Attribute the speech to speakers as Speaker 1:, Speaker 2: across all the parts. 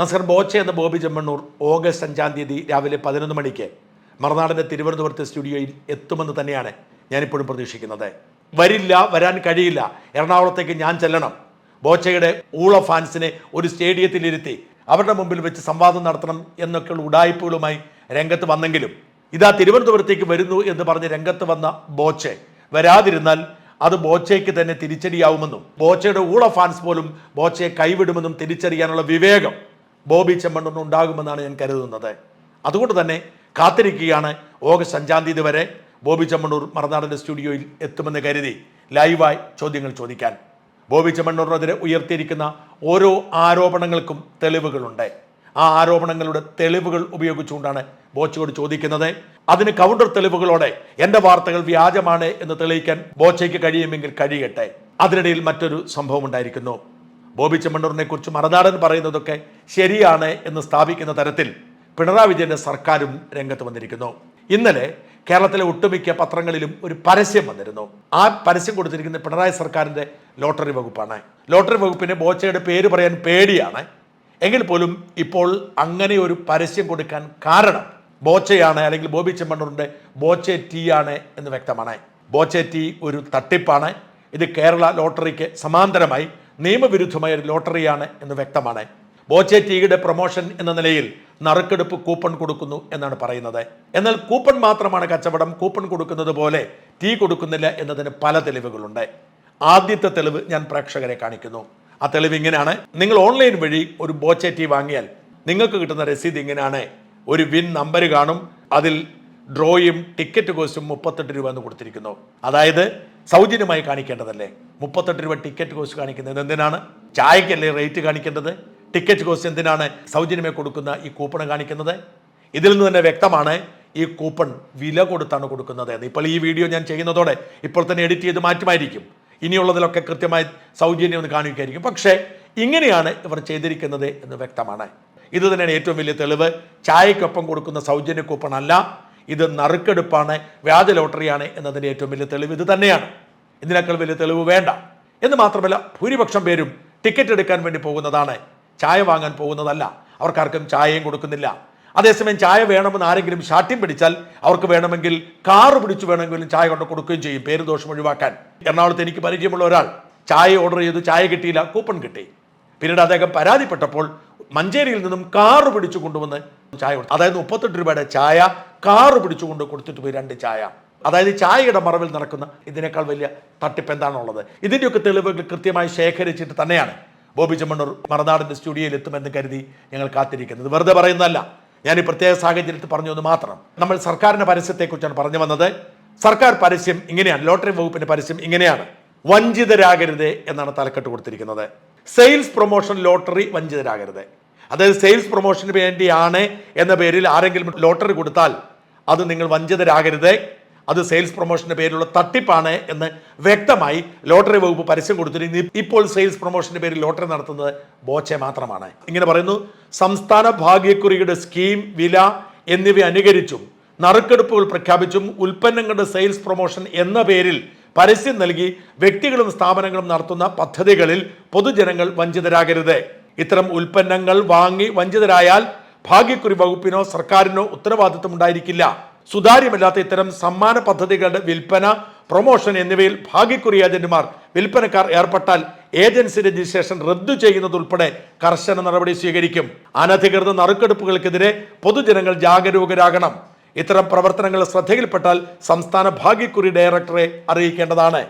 Speaker 1: നസർ ബോച്ച എന്ന ബോബി ചെമ്മണ്ണൂർ ഓഗസ്റ്റ് അഞ്ചാം തീയതി രാവിലെ പതിനൊന്ന് മണിക്ക് മറുനാടിന്റെ തിരുവനന്തപുരത്തെ സ്റ്റുഡിയോയിൽ എത്തുമെന്ന് തന്നെയാണ് ഞാനിപ്പോഴും പ്രതീക്ഷിക്കുന്നത്. വരില്ല വരാൻ കഴിയില്ല. എറണാകുളത്തേക്ക് ഞാൻ ചെല്ലണം. ബോച്ചയുടെ ഊള ഫാൻസിനെ ഒരു സ്റ്റേഡിയത്തിലിരുത്തി അവരുടെ മുമ്പിൽ വെച്ച് സംവാദം നടത്തണം എന്നൊക്കെയുള്ള ഉടായ്പകളുമായി രംഗത്ത് വന്നെങ്കിലും ഇതാ തിരുവനന്തപുരത്തേക്ക് വരുന്നു എന്ന് പറഞ്ഞ് രംഗത്ത് വന്ന ബോച്ചെ വരാതിരുന്നാൽ അത് ബോച്ചയ്ക്ക് തന്നെ തിരിച്ചടിയാവുമെന്നും ബോച്ചയുടെ ഊള ഫാൻസ് പോലും ബോച്ചയെ കൈവിടുമെന്നും തിരിച്ചറിയാനുള്ള വിവേകം ബോബി ചെമ്മണ്ണൊന്നും ഉണ്ടാകുമെന്നാണ് ഞാൻ കരുതുന്നത്. അതുകൊണ്ട് തന്നെ കാത്തിരിക്കുകയാണ് ഓഗസ്റ്റ് അഞ്ചാം തീയതി വരെ ബോബി ചെമ്മണ്ണൂർ മറുനാടിന്റെ സ്റ്റുഡിയോയിൽ എത്തുമെന്ന് കരുതി ലൈവായി ചോദ്യങ്ങൾ ചോദിക്കാൻ. ബോബി ചെമ്മണ്ണൂറിനെതിരെ ഉയർത്തിയിരിക്കുന്ന ഓരോ ആരോപണങ്ങൾക്കും തെളിവുകളുണ്ട്. ആ ആരോപണങ്ങളുടെ തെളിവുകൾ ഉപയോഗിച്ചുകൊണ്ടാണ് ബോച്ചയോട് ചോദിക്കുന്നത്. അതിന് കൗണ്ടർ തെളിവുകളോടെ എന്റെ വാർത്തകൾ വ്യാജമാണ് എന്ന് തെളിയിക്കാൻ ബോച്ചയ്ക്ക് കഴിയുമെങ്കിൽ കഴിയട്ടെ. അതിനിടയിൽ മറ്റൊരു സംഭവം ഉണ്ടായിരിക്കുന്നു. ബോബി ചെമ്മണ്ണൂരിനെ കുറിച്ച് മറനാടൻ പറയുന്നതൊക്കെ ശരിയാണ് എന്ന് സ്ഥാപിക്കുന്ന തരത്തിൽ പിണറായി വിജയന്റെ സർക്കാരും രംഗത്ത് വന്നിരിക്കുന്നു. ഇന്നലെ കേരളത്തിലെ ഒട്ടുമിക്ക പത്രങ്ങളിലും ഒരു പരസ്യം വന്നിരുന്നു. ആ പരസ്യം കൊടുത്തിരിക്കുന്ന പിണറായി സർക്കാരിന്റെ ലോട്ടറി വകുപ്പാണ്. ലോട്ടറി വകുപ്പിന് ബോച്ചയുടെ പേര് പറയാൻ പേടിയാണ്. എങ്കിൽ പോലും ഇപ്പോൾ അങ്ങനെ ഒരു പരസ്യം കൊടുക്കാൻ കാരണം ബോച്ചയാണ് അല്ലെങ്കിൽ ബോബി ചെമ്മണ്ണൂറിന്റെ ബോച്ചെ ടീ ആണ് എന്ന് വ്യക്തമാണ്. ബോച്ചെ ടീ ഒരു തട്ടിപ്പാണ്. ഇത് കേരള ലോട്ടറിക്ക് സമാന്തരമായി നിയമവിരുദ്ധമായ ഒരു ലോട്ടറിയാണ് എന്ന് വ്യക്തമാണ്. ബോച്ചെ ടീയുടെ പ്രൊമോഷൻ എന്ന നിലയിൽ നറുക്കെടുപ്പ് കൂപ്പൺ കൊടുക്കുന്നു എന്നാണ് പറയുന്നത്. എന്നാൽ കൂപ്പൺ മാത്രമാണ് കച്ചവടം കൂപ്പൺ കൊടുക്കുന്നത് പോലെ ടീ കൊടുക്കുന്നില്ല എന്നതിന് പല തെളിവുകളുണ്ട്. ആദ്യത്തെ തെളിവ് ഞാൻ പ്രേക്ഷകരെ കാണിക്കുന്നു. ആ തെളിവ് ഇങ്ങനെയാണ്. നിങ്ങൾ ഓൺലൈൻ വഴി ഒരു ബോച്ചെ ടീ വാങ്ങിയാൽ നിങ്ങൾക്ക് കിട്ടുന്ന രസീത് ഇങ്ങനെയാണ്. ഒരു വിൻ നമ്പർ കാണും. അതിൽ ഡ്രോയും ടിക്കറ്റ് കോസ്റ്റും മുപ്പത്തെട്ട് രൂപ എന്ന് കൊടുത്തിരിക്കുന്നു. അതായത് സൗജന്യമായി കാണിക്കേണ്ടതല്ലേ? മുപ്പത്തെട്ട് രൂപ ടിക്കറ്റ് കോസ്റ്റ് കാണിക്കുന്നത് എന്തിനാണ്? ചായക്കല്ലേ റേറ്റ് കാണിക്കേണ്ടത്? ടിക്കറ്റ് കോസ്റ്റ് എന്തിനാണ് സൗജന്യമായി കൊടുക്കുന്ന ഈ കൂപ്പൺ കാണിക്കുന്നത്? ഇതിൽ നിന്ന് തന്നെ വ്യക്തമാണ് ഈ കൂപ്പൺ വില കൊടുത്താണ് കൊടുക്കുന്നത് എന്ന്. ഇപ്പോൾ ഈ വീഡിയോ ഞാൻ ചെയ്യുന്നതോടെ ഇപ്പോൾ തന്നെ എഡിറ്റ് ചെയ്ത് മാറ്റുമായിരിക്കും. ഇനിയുള്ളതിലൊക്കെ കൃത്യമായി സൗജന്യം ഒന്ന് കാണിക്കായിരിക്കും. പക്ഷേ ഇങ്ങനെയാണ് ഇവർ ചെയ്തിരിക്കുന്നത് എന്ന് വ്യക്തമാണ്. ഇത് തന്നെയാണ് ഏറ്റവും വലിയ തെളിവ്. ചായക്കൊപ്പം കൊടുക്കുന്ന സൗജന്യ കൂപ്പൺ അല്ല. ഇത് നറുക്കെടുപ്പാണ് വ്യാജ ലോട്ടറിയാണ് എന്നതിന്റെ ഏറ്റവും വലിയ തെളിവ് ഇത് തന്നെയാണ്. ഇതിനേക്കാൾ വലിയ തെളിവ് വേണ്ട. എന്ന് മാത്രമല്ല ഭൂരിപക്ഷം പേരും ടിക്കറ്റ് എടുക്കാൻ വേണ്ടി പോകുന്നതാണ്. ചായ വാങ്ങാൻ പോകുന്നതല്ല. അവർക്കാർക്കും ചായയും കൊടുക്കുന്നില്ല. അതേസമയം ചായ വേണമെന്ന് ആരെങ്കിലും ശാഠ്യം പിടിച്ചാൽ അവർക്ക് വേണമെങ്കിൽ കാറ് പിടിച്ചു വേണമെങ്കിലും ചായ കൊണ്ട് കൊടുക്കുകയും ചെയ്യും പേര് ദോഷം ഒഴിവാക്കാൻ. എറണാകുളത്ത് എനിക്ക് പരിചയമുള്ള ഒരാൾ ചായ ഓർഡർ ചെയ്തു ചായ കിട്ടിയില്ല കൂപ്പൺ കിട്ടി. പിന്നീട് അദ്ദേഹം പരാതിപ്പെട്ടപ്പോൾ മഞ്ചേരിയിൽ നിന്നും കാറ് പിടിച്ചു കൊണ്ടുവന്ന് ചായ കൊടുത്തു. അതായത് മുപ്പത്തെട്ട് രൂപയുടെ ചായ കാറ് പിടിച്ചുകൊണ്ട് കൊടുത്തിട്ട് പോയി രണ്ട് ചായ. അതായത് ചായയുടെ മറവിൽ നടക്കുന്ന ഇതിനേക്കാൾ വലിയ തട്ടിപ്പ് എന്താണുള്ളത്? ഇതിന്റെയൊക്കെ തെളിവുകൾ കൃത്യമായി ശേഖരിച്ചിട്ട് തന്നെയാണ് ബോബി ചെമ്മണ്ണൂർ മറനാടിന്റെ സ്റ്റുഡിയോയിൽ എത്തുമെന്ന് കരുതി ഞങ്ങൾ കാത്തിരിക്കുന്നത്. വെറുതെ പറയുന്നതല്ല. ഞാൻ ഈ പ്രത്യേക സാഹചര്യത്തിൽ പറഞ്ഞു എന്ന് മാത്രം. നമ്മൾ സർക്കാരിന്റെ പരസ്യത്തെക്കുറിച്ചാണ് പറഞ്ഞു വന്നത്. സർക്കാർ പരസ്യം ഇങ്ങനെയാണ്. ലോട്ടറി വകുപ്പിന്റെ പരസ്യം ഇങ്ങനെയാണ്. വഞ്ചിതരാകരുത് എന്നാണ് തലക്കെട്ട് കൊടുത്തിരിക്കുന്നത്. സെയിൽസ് പ്രൊമോഷൻ ലോട്ടറി വഞ്ചിതരാകരുത്. അതായത് സെയിൽസ് പ്രൊമോഷന് വേണ്ടിയാണ് എന്ന പേരിൽ ആരെങ്കിലും ലോട്ടറി കൊടുത്താൽ അത് നിങ്ങൾ വഞ്ചിതരാകരുത്. അത് സെയിൽസ് പ്രൊമോഷന്റെ പേരിലുള്ള തട്ടിപ്പാണ് എന്ന് വ്യക്തമായി ലോട്ടറി വകുപ്പ് പരസ്യം കൊടുത്തിരുന്നു. ഇപ്പോൾ സെയിൽസ് പ്രൊമോഷന്റെ പേരിൽ ലോട്ടറി നടത്തുന്നത് ബോച്ചെ മാത്രമാണ്. ഇങ്ങനെ പറയുന്നു സംസ്ഥാന ഭാഗ്യക്കുറിയുടെ സ്കീം വില എന്നിവ അനുകരിച്ചും നറുക്കെടുപ്പുകൾ പ്രഖ്യാപിച്ചും ഉൽപ്പന്നങ്ങളുടെ സെയിൽസ് പ്രൊമോഷൻ എന്ന പേരിൽ പരസ്യം നൽകി വ്യക്തികളും സ്ഥാപനങ്ങളും നടത്തുന്ന പദ്ധതികളിൽ പൊതുജനങ്ങൾ വഞ്ചിതരാകരുത്. ഇത്തരം ഉൽപ്പന്നങ്ങൾ വാങ്ങി വഞ്ചിതരായാൽ ഭാഗ്യക്കുറി വകുപ്പിനോ സർക്കാരിനോ ഉത്തരവാദിത്വം ഉണ്ടായിരിക്കില്ല സുതാര്യമല്ലാത്ത ഇത്തരം സമ്മാന പദ്ധതികളുടെ വിൽപ്പന പ്രൊമോഷൻ എന്നിവയിൽ ഭാഗ്യക്കുറി ഏജന്റുമാർ വിൽപ്പനക്കാർ ഏർപ്പെട്ടാൽ ഏജൻസി രജിസ്ട്രേഷൻ റദ്ദു ചെയ്യുന്നതുൾപ്പെടെ കർശന നടപടി സ്വീകരിക്കും. അനധികൃത നറുക്കെടുപ്പുകൾക്കെതിരെ പൊതുജനങ്ങൾ ജാഗരൂകരാകണം. ഇത്തരം പ്രവർത്തനങ്ങൾ ശ്രദ്ധയിൽപ്പെട്ടാൽ സംസ്ഥാന ഭാഗ്യക്കുറി ഡയറക്ടറെ അറിയിക്കേണ്ടതാണ്.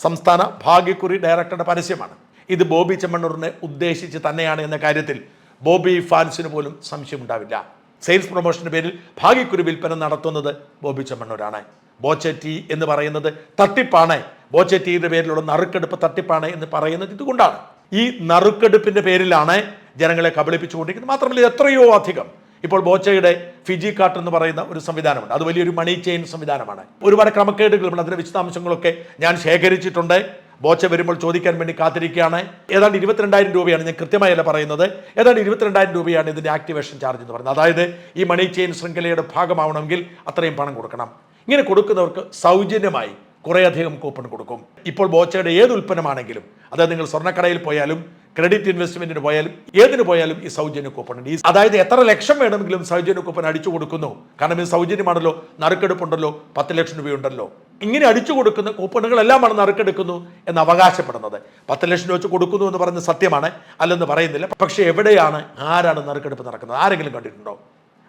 Speaker 1: സംസ്ഥാന ഭാഗ്യക്കുറി ഡയറക്ടറുടെ പരസ്യമാണ്. ഇത് ബോബി ചെമ്മണ്ണൂറിനെ ഉദ്ദേശിച്ച് തന്നെയാണ് എന്ന കാര്യത്തിൽ ബോബി ഫാൻസിന് പോലും സംശയമുണ്ടാവില്ല. സെയിൽസ് പ്രൊമോഷന് പേരിൽ ഭാഗ്യക്കുറി വിൽപ്പന നടത്തുന്നത് ബോബി ചെമ്മണ്ണൂരാണ്. ബോച്ചറ്റി എന്ന് പറയുന്നത് തട്ടിപ്പാണ്. ബോച്ചറ്റിയുടെ പേരിലുള്ള നറുക്കെടുപ്പ് തട്ടിപ്പാണ് എന്ന് പറയുന്നത് ഇതുകൊണ്ടാണ്. ഈ നറുക്കെടുപ്പിന്റെ പേരിലാണ് ജനങ്ങളെ കബളിപ്പിച്ചുകൊണ്ടിരിക്കുന്നത്. മാത്രമല്ല എത്രയോ അധികം. ഇപ്പോൾ ബോച്ചയുടെ ഫിജി കാർട്ട് എന്ന് പറയുന്ന ഒരു സംവിധാനമുണ്ട്. അത് വലിയൊരു മണി ചെയിൻ സംവിധാനമാണ്. ഒരുപാട് ക്രമക്കേടുകളുണ്ട് അതിന്റെ വിശദാംശങ്ങളൊക്കെ ഞാൻ ശേഖരിച്ചിട്ടുണ്ട്. ബോച്ച വരുമ്പോൾ ചോദിക്കാൻ വേണ്ടി കാത്തിരിക്കുകയാണ്. ഏതാണ്ട് ഇരുപത്തിരണ്ടായിരം രൂപയാണ് ഞാൻ കൃത്യമായല്ല പറയുന്നത്. ഏതാണ്ട് ഇരുപത്തിരണ്ടായിരം രൂപയാണ് ഇതിന്റെ ആക്ടിവേഷൻ ചാർജ് എന്ന് പറയുന്നത്. അതായത് ഈ മണി ചെയിൻ ശൃംഖലയുടെ ഭാഗമാവണമെങ്കിൽ അത്രയും പണം കൊടുക്കണം. ഇങ്ങനെ കൊടുക്കുന്നവർക്ക് സൗജന്യമായി കുറേയധികം കൂപ്പൺ കൊടുക്കും. ഇപ്പോൾ ബോച്ചയുടെ ഏത് ഉൽപ്പന്നമാണെങ്കിലും അതായത് നിങ്ങൾ സ്വർണക്കടയിൽ പോയാലും ക്രെഡിറ്റ് ഇൻവെസ്റ്റ്മെന്റിന് പോയാലും ഏതിന് പോയാലും ഈ സൗജന്യ കൂപ്പൺ ഉണ്ട്. ഈ അതായത് എത്ര ലക്ഷം വേണമെങ്കിലും സൗജന്യ കൂപ്പൺ അടിച്ചു കൊടുക്കുന്നു. കാരണം ഇത് സൗജന്യമാണല്ലോ നറുക്കെടുപ്പുണ്ടല്ലോ പത്ത് ലക്ഷം രൂപയുണ്ടല്ലോ. ഇങ്ങനെ അടിച്ചു കൊടുക്കുന്ന കൂപ്പണുകളെല്ലാമാണ് നറുക്കെടുക്കുന്നു എന്ന് അവകാശപ്പെടുന്നത്. പത്ത് ലക്ഷം രൂപ വെച്ച് കൊടുക്കുന്നു എന്ന് പറയുന്നത് സത്യമാണ് അല്ലെന്ന് പറയുന്നില്ല. പക്ഷേ എവിടെയാണ് ആരാണ് നറുക്കെടുപ്പ് നടക്കുന്നത്? ആരെങ്കിലും കണ്ടിട്ടുണ്ടോ?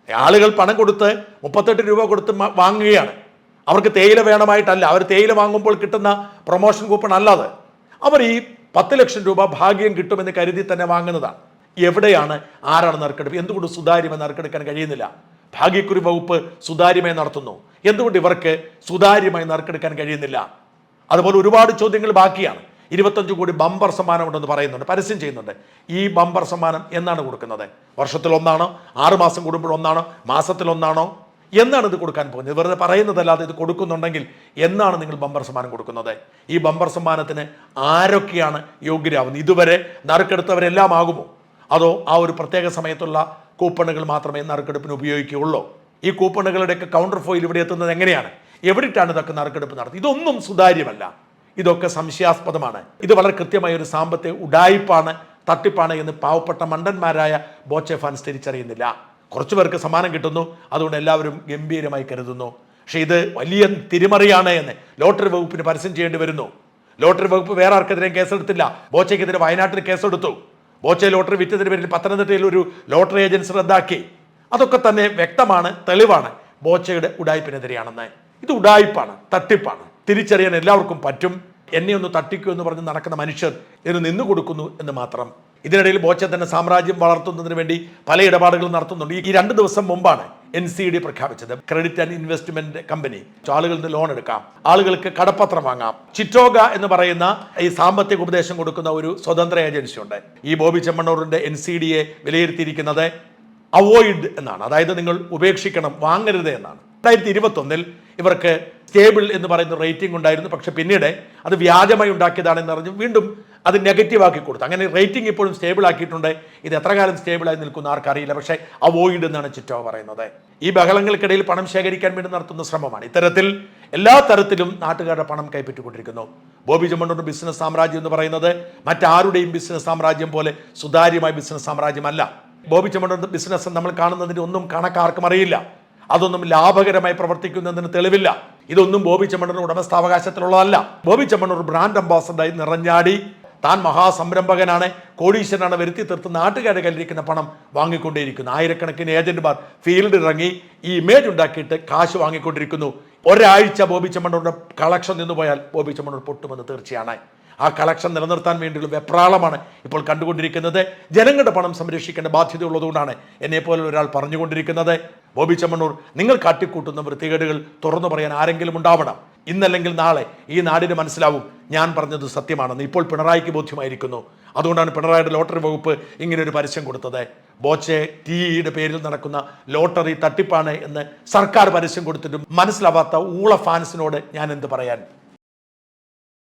Speaker 1: ആളുകൾ പണം കൊടുത്ത് മുപ്പത്തെട്ട് രൂപ കൊടുത്ത് വാങ്ങുകയാണ്. അവർക്ക് തേയില വേണമായിട്ടല്ല. അവർ തേയില വാങ്ങുമ്പോൾ കിട്ടുന്ന പ്രൊമോഷൻ കൂപ്പൺ അല്ലാതെ അവർ ഈ പത്ത് ലക്ഷം രൂപ ഭാഗ്യം കിട്ടുമെന്ന് കരുതി തന്നെ വാങ്ങുന്നതാണ്. എവിടെയാണ് ആരാണ് നറുക്കെടുപ്പ്? എന്തുകൊണ്ട് സുതാര്യമായി നറുക്കെടുക്കാൻ കഴിയുന്നില്ല? ഭാഗ്യക്കുറി വകുപ്പ് സുതാര്യമായി നടത്തുന്നു. എന്തുകൊണ്ട് ഇവർക്ക് സുതാര്യമായി നറുക്കെടുക്കാൻ കഴിയുന്നില്ല? അതുപോലെ ഒരുപാട് ചോദ്യങ്ങൾ ബാക്കിയാണ്. ഇരുപത്തഞ്ച് കോടി ബമ്പർ സമ്മാനം ഉണ്ടെന്ന് പറയുന്നുണ്ട്. പരസ്യം ചെയ്യുന്നുണ്ട്. ഈ ബമ്പർ സമ്മാനം എന്നാണ് കൊടുക്കുന്നത്? വർഷത്തിൽ ഒന്നാണോ? ആറുമാസം കൂടുമ്പോൾ ഒന്നാണോ? മാസത്തിൽ ഒന്നാണോ? എന്നാണ് ഇത് കൊടുക്കാൻ പോകുന്നത്? വെറുതെ പറയുന്നതല്ലാതെ ഇത് കൊടുക്കുന്നുണ്ടെങ്കിൽ എന്നാണ് നിങ്ങൾ ബമ്പർ സമ്മാനം കൊടുക്കുന്നത്? ഈ ബമ്പർ സമ്മാനത്തിന് ആരൊക്കെയാണ് യോഗ്യരാവുന്നത്? ഇതുവരെ നറുക്കെടുത്തവരെല്ലാം ആകുമോ? അതോ ആ ഒരു പ്രത്യേക സമയത്തുള്ള കൂപ്പണുകൾ മാത്രമേ നറുക്കെടുപ്പിന് ഉപയോഗിക്കുകയുള്ളൂ? ഈ കൂപ്പണുകളുടെയൊക്കെ കൗണ്ടർ ഫോയിൽ ഇവിടെ എത്തുന്നത് എങ്ങനെയാണ്? എവിടെയിട്ടാണ് ഇതൊക്കെ നറുക്കെടുപ്പ് നടത്തുന്നത്? ഇതൊന്നും സുതാര്യമല്ല. ഇതൊക്കെ സംശയാസ്പദമാണ്. ഇത് വളരെ കൃത്യമായ ഒരു സാമ്പത്തിക ഉഡായിപ്പാണ് തട്ടിപ്പാണ് എന്ന് പാവപ്പെട്ട മണ്ടന്മാരായ ബോച്ചെ ഫാൻസ് തിരിച്ചറിയുന്നില്ല. കുറച്ചു പേർക്ക് സമ്മാനം കിട്ടുന്നു. അതുകൊണ്ട് എല്ലാവരും ഗംഭീരമായി കരുതുന്നു. പക്ഷേ ഇത് വലിയ തിരിമറിയാണ് എന്ന് ലോട്ടറി വകുപ്പിന് പരസ്യം ചെയ്യേണ്ടി വരുന്നു. ലോട്ടറി വകുപ്പ് വേറെ ആർക്കെതിരെയും കേസെടുത്തില്ല. ബോച്ചയ്ക്കെതിരെ വയനാട്ടിൽ കേസെടുത്തു. ബോച്ചെ ലോട്ടറി വിറ്റതിന് പേരിൽ പത്തനംതിട്ടയിൽ ഒരു ലോട്ടറി ഏജൻസി റദ്ദാക്കി. അതൊക്കെ തന്നെ വ്യക്തമാണ് തെളിവാണ്. ബോച്ചയുടെ ഉടായ്പിനെതിരെയാണെന്ന്. ഇത് ഉടായ്പാണ് തട്ടിപ്പാണ്. തിരിച്ചറിയാൻ എല്ലാവർക്കും പറ്റും. എന്നെ ഒന്ന് തട്ടിക്കൂ എന്ന് പറഞ്ഞ് നടക്കുന്ന മനുഷ്യർ ഇതിന് നിന്നു കൊടുക്കുന്നു എന്ന് മാത്രം. ഇതിനിടയിൽ ബോച്ച തന്നെ സാമ്രാജ്യം വളർത്തുന്നതിന് വേണ്ടി പല ഇടപാടുകളും നടത്തുന്നുണ്ട്. ഈ- രണ്ട് ദിവസം മുമ്പാണ് എൻ സി ഡി പ്രഖ്യാപിച്ചത്. ക്രെഡിറ്റ് ആൻഡ് ഇൻവെസ്റ്റ്മെന്റ് കമ്പനി ആളുകളിൽ നിന്ന് ലോൺ എടുക്കാം. ആളുകൾക്ക് കടപ്പത്രം വാങ്ങാം. ചിറ്റോഗ എന്ന് പറയുന്ന ഈ സാമ്പത്തിക ഉപദേശം കൊടുക്കുന്ന ഒരു സ്വതന്ത്ര ഏജൻസി ഉണ്ട്. ഈ ബോബി ചെമ്മണ്ണൂറിന്റെ എൻ സി ഡിയെ വിലയിരുത്തിയിരിക്കുന്നത് അവോയ്ഡ് എന്നാണ്. അതായത് നിങ്ങൾ ഉപേക്ഷിക്കണം വാങ്ങരുത് എന്നാണ്. രണ്ടായിരത്തി ഇരുപത്തൊന്നിൽ ഇവർക്ക് സ്റ്റേബിൾ എന്ന് പറയുന്ന റേറ്റിംഗ് ഉണ്ടായിരുന്നു. പക്ഷെ പിന്നീട് അത് വ്യാജമായി ഉണ്ടാക്കിയതാണെന്ന് അറിഞ്ഞു വീണ്ടും അത് നെഗറ്റീവ് ആക്കി കൊടുത്തു. അങ്ങനെ റേറ്റിംഗ് ഇപ്പോഴും സ്റ്റേബിൾ ആക്കിയിട്ടുണ്ട്. ഇത് എത്ര കാലം സ്റ്റേബിളായി നിൽക്കുന്ന ആർക്കറിയില്ല. പക്ഷേ അവോയ്ഡ് എന്നാണ് ചിറ്റോ പറയുന്നത്. ഈ ബഹളങ്ങൾക്കിടയിൽ പണം ശേഖരിക്കാൻ വേണ്ടി നടത്തുന്ന ശ്രമമാണ്. ഇത്തരത്തിൽ എല്ലാ തരത്തിലും നാട്ടുകാരുടെ പണം കൈപ്പറ്റിക്കൊണ്ടിരിക്കുന്നു. ബോബി ജമ്മണ്ണൂർ ബിസിനസ് സാമ്രാജ്യം എന്ന് പറയുന്നത് മറ്റാരുടെയും ബിസിനസ് സാമ്രാജ്യം പോലെ സുതാര്യമായ ബിസിനസ് സാമ്രാജ്യമല്ല. ബോബി ചെമ്മണ്ണൂർ ബിസിനസ് നമ്മൾ കാണുന്നതിന് ഒന്നും കണക്കാർക്കും അറിയില്ല. അതൊന്നും ലാഭകരമായി പ്രവർത്തിക്കുന്നതിന് തെളിവില്ല. ഇതൊന്നും ബോബി ചെമ്മണ്ണൂർ ഉടമസ്ഥാവകാശത്തിലുള്ളതല്ല. ബോബി ചെമ്മണ്ണൂർ ബ്രാൻഡ് അംബാസഡറായി നിറഞ്ഞാടി. താൻ മഹാസംരംഭകനാണ്. കോടീശ്വരനാണ് വരുത്തി തീർത്ത് നാട്ടുകാരുടെ കയ്യിലിരിക്കുന്ന പണം വാങ്ങിക്കൊണ്ടേയിരിക്കുന്നു. ആയിരക്കണക്കിന് ഏജന്റുമാർ ഫീൽഡ് ഇറങ്ങി ഈ ഇമേജ് ഉണ്ടാക്കിയിട്ട് കാശ് വാങ്ങിക്കൊണ്ടിരിക്കുന്നു. ഒരാഴ്ച ബോബി ചെമ്മണ്ണൂരിന്റെ കളക്ഷൻ നിന്നുപോയാൽ ബോബി ചെമ്മണ്ണൂർ പൊട്ടുമെന്ന് തീർച്ചയാണ്. ആ കളക്ഷൻ നിലനിർത്താൻ വേണ്ടിയുള്ള വെപ്രാളമാണ് ഇപ്പോൾ കണ്ടുകൊണ്ടിരിക്കുന്നത്. ജനങ്ങളുടെ പണം സംരക്ഷിക്കേണ്ട ബാധ്യത ഉള്ളതുകൊണ്ടാണ് എന്നെ പോലെ ഒരാൾ പറഞ്ഞുകൊണ്ടിരിക്കുന്നത്. ബോബി ചെമ്മണ്ണൂർ നിങ്ങൾ കാട്ടിക്കൂട്ടുന്ന വൃത്തികേടുകൾ തുറന്നു പറയാൻ ആരെങ്കിലും ഉണ്ടാവണം. ഇന്നല്ലെങ്കിൽ നാളെ ഈ നാടിന് മനസ്സിലാവും ഞാൻ പറഞ്ഞത് സത്യമാണെന്ന് ഇപ്പോൾ പിണറായിക്ക് ബോധ്യമായിരിക്കുന്നു. അതുകൊണ്ടാണ് പിണറായിയുടെ ലോട്ടറി വകുപ്പ് ഇങ്ങനെ ഒരു പരസ്യം കൊടുത്തത്. ബോച്ചെ ടിഇയുടെ പേരിൽ നടക്കുന്ന ലോട്ടറി തട്ടിപ്പാണ് എന്ന് സർക്കാർ പരസ്യം കൊടുത്തിട്ടും മനസ്സിലാവാത്ത ഊള ഫാൻസിനോട് ഞാൻ എന്ത് പറയാൻ?